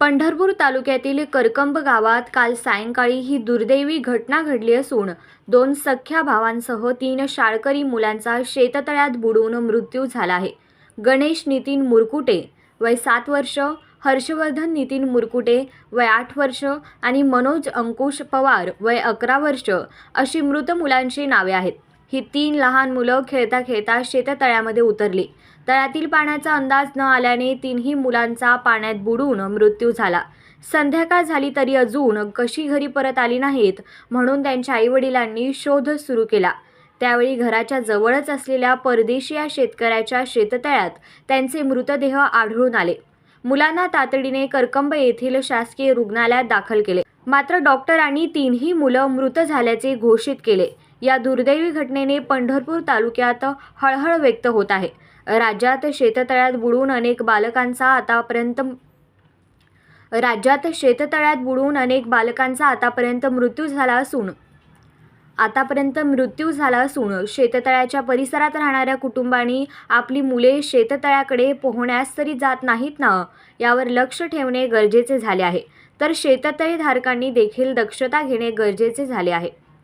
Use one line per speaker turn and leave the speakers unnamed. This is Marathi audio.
पंढरपूर तालुक्यातील करकंब गावात काल सायंकाळी ही दुर्दैवी घटना घडली असून दोन सख्ख्या भावांसह तीन शाळकरी मुलांचा शेततळ्यात बुडून मृत्यू झाला आहे. गणेश नितीन मुरकुटे वय सात वर्ष हर्षवर्धन नितीन मुरकुटे वय आठ वर्ष आणि मनोज अंकुश पवार वय अकरा वर्ष अशी मृत मुलांची नावे आहेत. ही तीन लहान मुलं खेळता खेळता शेततळ्यामध्ये उतरली. तळ्यातील पाण्याचा अंदाज न आल्याने तीनही मुलांचा पाण्यात बुडून मृत्यू झाला. संध्याकाळ झाली तरी अजून कशी घरी परत आली नाहीत म्हणून त्यांच्या आईवडिलांनी शोध सुरू केला. त्यावेळी घराच्या जवळच असलेल्या परदेशी या शेतकऱ्याच्या शेततळ्यात त्यांचे मृतदेह आढळून आले. मुलांना तातडीने करकंब येथील शासकीय रुग्णालयात दाखल केले. मात्र डॉक्टरांनी तीनही मुलं मृत झाल्याचे घोषित केले. या दुर्दैवी घटनेने पंढरपूर तालुक्यात हळहळ व्यक्त होत आहे. राज्यात शेततळ्यात बुडून अनेक बालकांचा आतापर्यंत राज्यात शेततळ्यात बुडून अनेक बालकांचा आतापर्यंत मृत्यू झाला असून आतापर्यंत मृत्यू झाला असून शेततळ्याच्या परिसरात राहणाऱ्या कुटुंबांनी आपली मुले शेततळ्याकडे पोहण्यास तरी जात नाहीत ना यावर लक्ष ठेवणे गरजेचे झाले आहे. तर शेततळीधारकांनी देखील दक्षता घेणे गरजेचे झाले आहे.